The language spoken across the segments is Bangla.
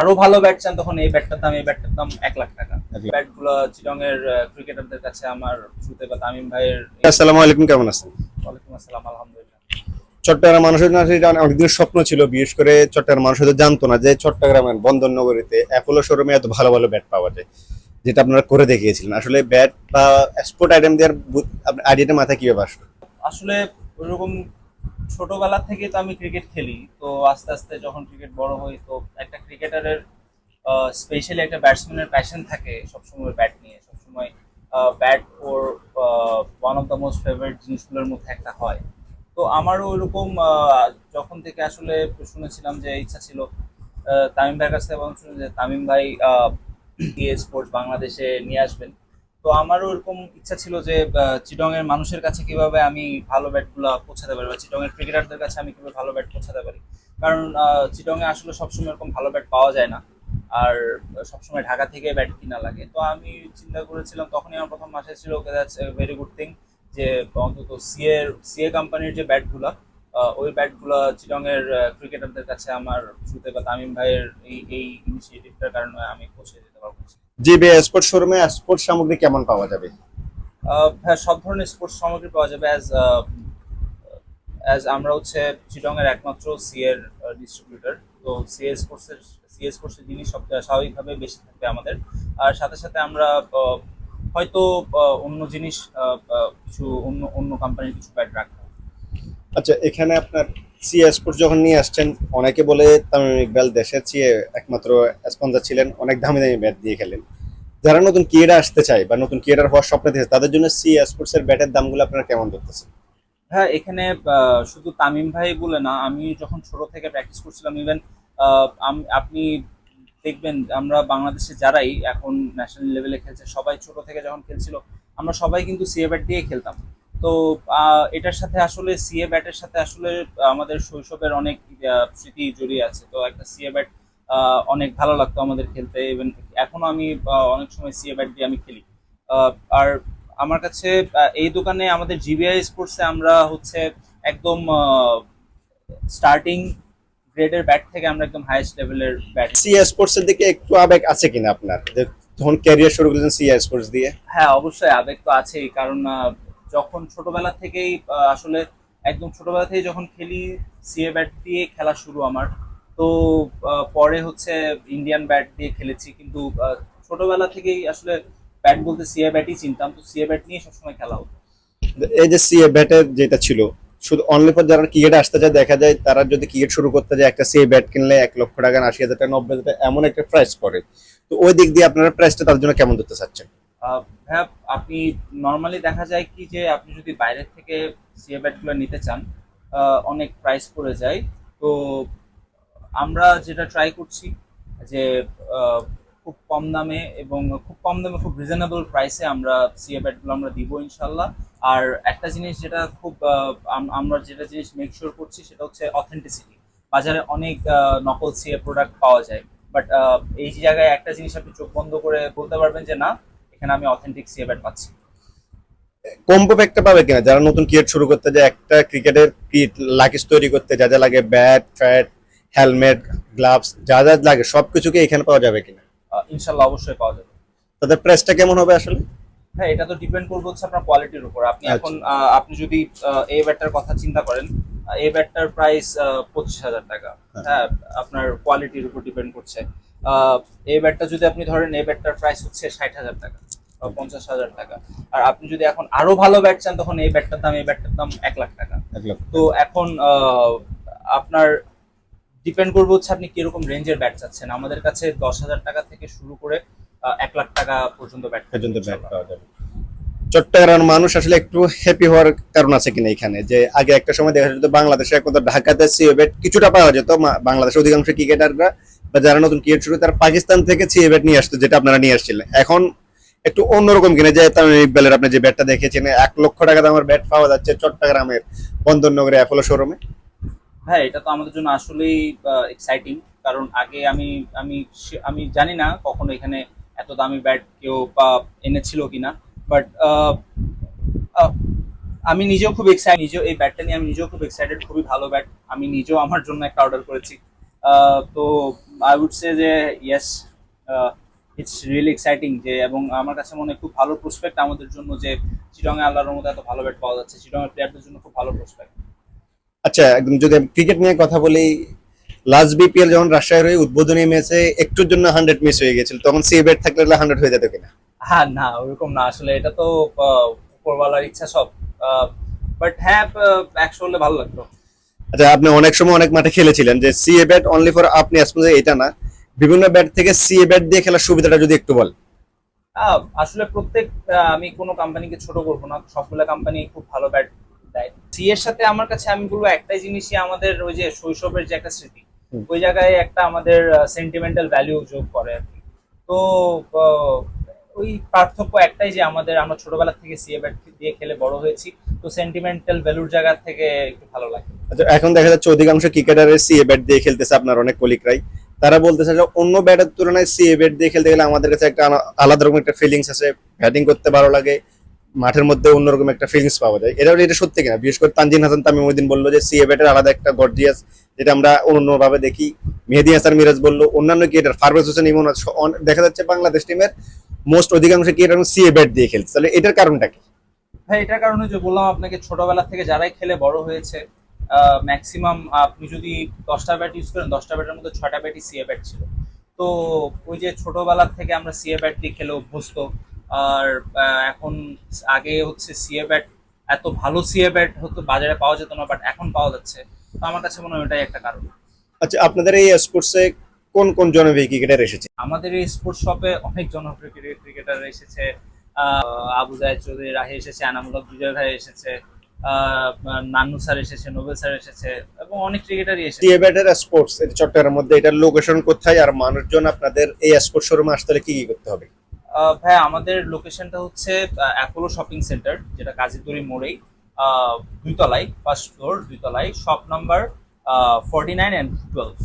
আরও ভালো ব্যাট চান তখন এই ব্যাটটার দাম এই ব্যাটটার দাম এক লাখ টাকা। ব্যাটগুলো চিটং এর ক্রিকেটারদের কাছে আমার শুরুতে বা তামিম ভাইয়ের আসসালামু আলাইকুম কেমন আছেন? ওয়ালাইকুম আসসালাম আলহামদুলিল্লাহ। চট্টগ্রাম মানুষের না সেটা অনেকদিন স্বপ্ন ছিল বিশেষ করে চট্টগ্রাম মানুষ হয়তো জানতো না যে চট্টগ্রামের বন্দর নগরীতে অ্যাপোলো শোরুমে এত ভালো ভালো ব্যাট পাওয়া যায় যেটা আপনারা করে দেখিয়েছিলেন। আসলে ব্যাট বা স্পোর্ট আইটেম দেওয়ার আইডিয়াটা মাথায় কীভাবে আসলো? আসলে ওইরকম ছোটবেলা থেকে তো আমি ক্রিকেট খেলি। তো আস্তে আস্তে যখন ক্রিকেট বড় হই, তো একটা ক্রিকেটারের স্পেশালি একটা ব্যাটসম্যানের প্যাশন থাকে সবসময় ব্যাট নিয়ে। সবসময় bat or one of the most favourite জিনিসগুলোর মধ্যে একটা হয়। তো আমারও ওইরকম যখন থেকে আসলে শুনেছিলাম যে ইচ্ছা ছিল তামিম ভাইয়ের কাছ থেকে শুনে যে তামিম ভাই স্পোর্টস বাংলাদেশে নিয়ে আসবেন। তো আমারও এরকম ইচ্ছা ছিল যে চিটং এর মানুষের কাছে কীভাবে আমি ভালো ব্যাট ব্যাটগুলো পৌঁছাতে পারি বা চিটং এর ক্রিকেটারদের কাছে আমি কীভাবে ভালো ব্যাট পৌঁছাতে পারি। কারণ চিটং এ আসলে সবসময় এরকম ভালো ব্যাট পাওয়া যায় না। আর সবসময় ঢাকা থেকে ব্যাট কিনা লাগে। তো আমি চিন্তা করেছিলাম তখনই আমার প্রথম মাসে ছিল okay that's very good thing যে অন্তত সিএ সিএ কোম্পানির যে ব্যাটগুলা আহ, ওই ব্যাট ব্যাটগুলো চিটং এর ক্রিকেটারদের কাছে আমার শুরুতে বা তামিম ভাইয়ের এই এই ইনিশিয়েটিভটার কারণে আমি পৌঁছে দিতে পারব। জি বে স্পোর্ট শোরুমে স্পোর্ট সামগ্রী কেমন পাওয়া যাবে? হ্যাঁ সব ধরনের স্পোর্টস সামগ্রী পাওয়া যাবে অ্যাজ অ্যাজ আমরা হচ্ছে চিটং এর একমাত্র সি এর ডিস্ট্রিবিউটর তো সি এ স্পোর্টস এর সি এ স্পোর্টস এর জিনিস সব স্বাভাবিকভাবে বেশি থাকবে আমাদের। আর সাথে সাথে আমরা হয়তো অন্য জিনিস কিছু অন্য অন্য কোম্পানির কিছু ব্যাট রাখব। আচ্ছা এখানে আপনার সিএ স্পোর্টস যখন নিয়ে আসছেন, অনেকে বলে তামিম ইকবাল দেশের সিএ একমাত্র স্পন্সর ছিলেন, অনেক দামি দামি ব্যাট দিয়ে খেলেন। যারা নতুন ক্রিয়েটার আসতে চায় বা নতুন ক্রিয়েটার হওয়ার স্বপ্ন দেখছে, তাদের জন্য স্পোর্টস এর ব্যাটের দামগুলো আপনারা কেমন ধরতেছেন? হ্যাঁ এখানে শুধু তামিম ভাই বলে না, আমি যখন ছোট থেকে প্র্যাকটিস করছিলাম ইভেন আপনি দেখবেন আমরা বাংলাদেশে যারাই এখন ন্যাশনাল লেভেলে খেলছে, সবাই ছোট থেকে যখন খেলছিল, আমরা সবাই কিন্তু সিএ ব্যাট দিয়ে খেলতাম। তো এটার সাথে আসলে সিএ ব্যাটের সাথে আসলে আমাদের শৈশবের অনেক স্মৃতি জড়িয়ে আছে। তো একটা সিএ ব্যাট অনেক ভালো লাগতো আমাদের খেলতে। ইভেন এখনও আমি অনেক সময় সিএ ব্যাট দিয়ে আমি খেলি। আর আমার কাছে এই দোকানে আমাদের জিবিআই স্পোর্টসে আমরা হচ্ছে একদম স্টার্টিং গ্রেডের ব্যাট থেকে আমরা একদম হাইয়েস্ট লেভেলের ব্যাট সিএ স্পোর্টস এর দিকে একটু আবেগ আছে কিনা আপনার? যখন ক্যারিয়ার শুরু করেছেন সিএ স্পোর্টস দিয়ে। হ্যাঁ অবশ্যই আবেগ তো আছেই। কারণ যখন ছোটবেলা থেকেই আসলে একদম ছোটবেলা থেকে যখন খেলি সিএ ব্যাট দিয়ে খেলা শুরু আমার। তো পরে হচ্ছে ইন্ডিয়ান ব্যাট দিয়ে খেলেছি, কিন্তু ছোটবেলা থেকেই আসলে ব্যাট বলতে সিএ ব্যাটই চিনতাম। তো সিএ ব্যাট নিয়ে সবসময় খেলা হতো। এই যে সিএ ব্যাটের যেটা ছিল, শুধু অনলি ফর যারা ক্রিকেট আসতে চায়, দেখা যায় তারা যদি ক্রিকেট শুরু করতে যায়, একটা সিএ ব্যাট কিনলে এক লক্ষ টাকা, আশি হাজার টাকা, নব্বই হাজার টাকা, এমন একটা প্রাইস পড়ে। তো ওই দিক দিয়ে আপনারা প্রাইসটা তার জন্য কেমন ধরতে চাচ্ছেন? হ্যাঁ আপনি নর্মালি দেখা যায় কি যে আপনি যদি বাইরের থেকে সিএ ব্যাটগুলো নিতে চান অনেক প্রাইস পড়ে যায়। তো আমরা যেটা ট্রাই করছি যে খুব কম দামে এবং খুব কম দামে খুব রিজনেবল প্রাইসে আমরা সিএ ব্যাটগুলো আমরা দিব ইনশাল্লাহ। আর একটা জিনিস যেটা খুব আমরা যেটা জিনিস মেক শিওর করছি সেটা হচ্ছে অথেন্টিসিটি বাজারে অনেক নকল সিএ প্রোডাক্ট পাওয়া যায়। বাট এই জায়গায় একটা জিনিস আপনি চোখ বন্ধ করে বলতে পারবেন যে না এখানে আমি অথেন্টিক সিএ ব্যাট পাচ্ছি। কম্পো প্যাকটা পাবে কিনা? যারা নতুন ক্রিকেট শুরু করতে যায় একটা ক্রিকেটের কিট লাকিস তৈরি করতে যা যা লাগে ব্যাট ফ্যাট হেলমেট গ্লাভস যা যা লাগে সবকিছুকে এখানে পাওয়া যাবে কিনা? ইনশাল্লাহ অবশ্যই পাওয়া যাবে। তাদের প্রাইসটা কেমন হবে আসলে? হ্যাঁ এটা তো ডিপেন্ড করবে হচ্ছে আপনার কোয়ালিটির উপর। আপনি আচ্ছা। এখন আপনি যদি এই ব্যাটটার কথা চিন্তা করেন এই ব্যাটটার প্রাইস পঁচিশ হাজার টাকা। হ্যাঁ। হ্যাঁ আপনার কোয়ালিটির উপর ডিপেন্ড করছে। এই ব্যাটটা যদি আপনি ধরেন এই ব্যাটটার প্রাইস হচ্ছে ষাট হাজার টাকা বা পঞ্চাশ হাজার টাকা। আর আপনি যদি এখন আরও ভালো ব্যাট চান তখন এই ব্যাটটার দাম এই ব্যাটটার দাম এক লাখ টাকা। তো এখন আহ, আপনার ডিপেন্ড করবে হচ্ছে আপনি কীরকম রেঞ্জের ব্যাট চাচ্ছেন। আমাদের কাছে দশ হাজার টাকা থেকে শুরু করে এক লাখ টাকা পর্যন্ত ব্যাট পর্যন্ত ব্যাট পাওয়া যাবে। চট্টগ্রাম মানুষ আসলে একটু হ্যাপি হওয়ার কারণ আছে কিনা এখানে? যে আগে একটা সময় দেখা যেত বাংলাদেশে একমাত্র ঢাকাতে সিএ ব্যাট কিছুটা পাওয়া যেত। বাংলাদেশের অধিকাংশ ক্রিকেটাররা বা যারা নতুন ক্রিকেট শুরু তারা পাকিস্তান থেকে সিএ ব্যাট নিয়ে আসতো, যেটা আপনারা নিয়ে আসছিলেন। এখন একটু অন্যরকম কিনা, যে তামিম ইকবালের আপনি যে ব্যাটটা দেখেছেন, এক লক্ষ টাকা দামের ব্যাট পাওয়া যাচ্ছে চট্টগ্রামের বন্দরনগরে অ্যাপোলো শোরুমে হ্যাঁ এটা তো আমাদের জন্য আসলেই এক্সাইটিং কারণ আগে আমি আমি আমি জানি না কখনো এখানে এত দামি ব্যাট কেউ, বা এনেছিল কিনা। বাট আমি নিজেও খুব এক্সাইট নিজেও এই ব্যাটটা নিয়ে আমি নিজেও খুব এক্সাইটেড খুবই ভালো ব্যাট আমি নিজেও আমার জন্য একটা অর্ডার করেছি। তো আই উড সে যে ইয়েস ইটস রিয়েলি এক্সাইটিং যে, এবং আমার কাছে মনে হয় খুব ভালো প্রসপেক্ট আমাদের জন্য যে চিটংয়ে আল্লাহর মধ্যে এত ভালো ব্যাট পাওয়া যাচ্ছে। চিটংয়ের প্লেয়ারদের জন্য খুব ভালো প্রসপেক্ট আচ্ছা একদম যদি ক্রিকেট নিয়ে কথা বলি লাস্ট বিপিএল যখন রাজশাহীর হয়ে উদ্বোধনী ম্যাচে একটুর জন্য হান্ড্রেড মিস হয়ে গেছিল, তখন সি ব্যাট থাকলে হান্ড্রেড হয়ে যেত কিনা? হ্যাঁ না ওরকম না। আসলে এটা তো উপরওয়ালার ইচ্ছা সব। বাট হ্যাঁ একশো হলে ভালো লাগতো। আচ্ছা আপনি অনেক সময় অনেক মাঠে খেলেছিলেন যে C A bat only for আপনি আসলে এটা না। বিভিন্ন ব্যাট থেকে সি এ ব্যাট দিয়ে খেলার সুবিধাটা যদি একটু বল আসলে প্রত্যেক আমি কোনো কোম্পানিকে ছোট করব না। সবগুলো কোম্পানি খুব ভালো ব্যাট দেয়। সি এর সাথে আমার কাছে আমি বলব একটাই জিনিসই আমাদের ওই যে শৈশবের যে একটা স্মৃতি। ওই জায়গায় একটা আমাদের সেন্টিমেন্টাল ভ্যালু যোগ করে আর কি। তো ওই পার্থক্য একটাই যে আমাদের, আমরা ছোটবেলা থেকে সিএ ব্যাট দিয়ে খেলে বড় হয়েছি, তো সেন্টিমেন্টাল ভ্যালুর জায়গা থেকে একটু ভালো লাগে। আচ্ছা এখন দেখা যাচ্ছে অধিকাংশ ক্রিকেটারের সি এ ব্যাট দিয়ে খেলতেছে আপনার অনেক কলিকরাই তারা বলতেছে যে অন্য ব্যাটের তুলনায় সি এ ব্যাট দিয়ে খেলতে গেলে আমাদের কাছে একটা আলাদা রকম একটা ফিলিংস আছে ব্যাটিং করতে ভালো লাগে, মাঠের মধ্যে অন্যরকম একটা ফিলিংস পাওয়া যায়। এটা এটা সত্যি কিনা? বিশেষ করে তানজিন হাসান তামিম ওই দিন বলল যে সি এ ব্যাটের আলাদা একটা গর্জিয়াস যেটা আমরা অন্যভাবে দেখি। মেহেদি হাসান মিরাজ বলল, অন্যান্য ক্রিকেটার ফারবেজ হোসেন ইমন দেখা যাচ্ছে বাংলাদেশ টিমের মোস্ট অধিকাংশ ক্রিকেটার সি এ ব্যাট দিয়ে খেলছে। তাহলে এটার কারণটা কি? হ্যাঁ এটার কারণে যে বললাম আপনাকে ছোটবেলা থেকে যারাই খেলে বড় হয়েছে ম্যাক্সিমাম আপনি যদি দশটা ব্যাট ইউজ করেন দশটা ব্যাটের মধ্যে ছয়টা ব্যাটই সিএ ব্যাট ছিল। তো ওই যে ছোটবেলা থেকে আমরা সিএ ব্যাট দিয়ে খেলে অভ্যস্ত আর এখন আগে হচ্ছে সিএ ব্যাট এত ভালো সিএ ব্যাট হতো বাজারে পাওয়া যেত না বাট এখন পাওয়া যাচ্ছে। তো আমার কাছে মনে হয় ওটাই একটা কারণ। আচ্ছা আপনাদের এই স্পোর্টসে কোন কোন জনপ্রিয় ক্রিকেটার এসেছে? আমাদের এই স্পোর্টস শপে অনেক জনপ্রিয় ক্রিকেটার এসেছে। আবু জাহেদ চৌধুরী রাহি এসেছে আনামুলক বিজয় ভাই এসেছে নান্নু স্যার এসেছে নোবেল স্যার এসেছে এবং অনেক ক্রিকেটারই এসেছে। ব্যাটের স্পোর্টস এটা চট্টগ্রামের মধ্যে এটার লোকেশন কোথায় আর মানুষজন আপনাদের এই স্পোর্টস শোরুমে আসতে হলে কি কি করতে হবে? ভাই আমাদের লোকেশনটা হচ্ছে অ্যাপোলো শপিং সেন্টার যেটা কাজীতরি মোড়েই আহ, দুইতলায় first floor দুইতলায় shop number forty nine and twelve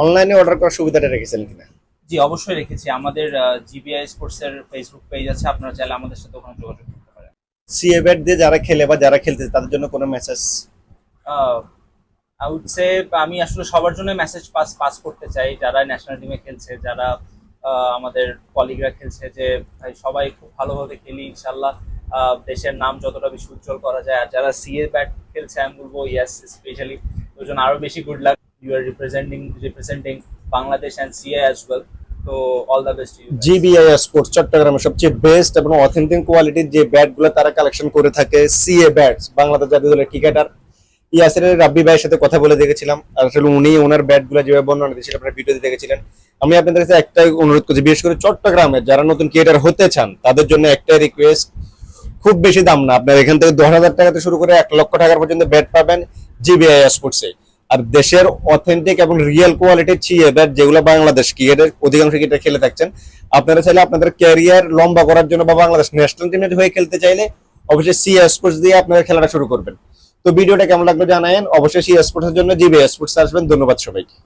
অনলাইনে অর্ডার করার সুবিধাটা রেখেছেন কিনা? জি অবশ্যই রেখেছি। আমাদের জিবিআই স্পোর্টস এর ফেসবুক পেজ আছে আপনারা চাইলে আমাদের সাথে ওখানে যোগাযোগ করতে পারেন। সিএ ব্যাট দিয়ে যারা খেলে বা যারা খেলতেছে তাদের জন্য কোনো মেসেজ আই উড সে আমি আসলে সবার জন্য মেসেজ পাস পাস করতে চাই। যারা ন্যাশনাল টিমে খেলছে যারা আমাদের কলিগরা খেলছে যে ভাই সবাই খুব ভালোভাবে খেলি ইনশাল্লাহ দেশের নাম যতটা বেশি উজ্জ্বল করা যায়। আর যারা সিএ ব্যাট খেলছে আমি বলব ইয়াস স্পেশালি ওই জন্য আরও বেশি good luck you R representing representing Bangladesh and CA as well to all the best GBI sports চট্টগ্রামের সবচেয়ে বেস্ট এবং অথেন্টিক কোয়ালিটির যে ব্যাটগুলো তারা কালেকশন করে থাকে সিএ ব্যাটস বাংলাদেশ জাতীয় দলের ক্রিকেটার ইয়াসিরের রাব্বি ভাইয়ের সাথে কথা বলে দেখেছিলাম আসলে উনি ওনার ব্যাটগুলো যেভাবে বর্ণনা দিয়েছিলেন আপনার ভিডিওতে দেখেছিলেন। আমি আপনাদের কাছে একটাই অনুরোধ করছি, বিশেষ করে চট্টগ্রামের যারা নতুন ক্রিকেটার হতে চান, তাদের জন্য একটাই রিকোয়েস্ট খুব বেশি দাম না। আপনার এখান থেকে দশ হাজার টাকাতে শুরু করে এক লক্ষ টাকার পর্যন্ত ব্যাট পাবেন জিবিআই স্পোর্টসে আর দেশের অথেন্টিক এবং রিয়েল কোয়ালিটির ব্যাট যেগুলো বাংলাদেশ ক্রিকেটের অধিকাংশ ক্রিকেটার খেলে থাকছেন? আপনারা চাইলে আপনাদের ক্যারিয়ার লম্বা করার জন্য বা বাংলাদেশ ন্যাশনাল টিমের হয়ে খেলতে চাইলে অবশ্যই সি স্পোর্টস দিয়ে আপনারা খেলাটা শুরু করবেন। তো ভিডিওটা কেমন লাগল জানায়েন। অবশ্যই সি স্পোর্টসের জন্য জিবি স্পোর্টস আসবেন। ধন্যবাদ সবাইকে।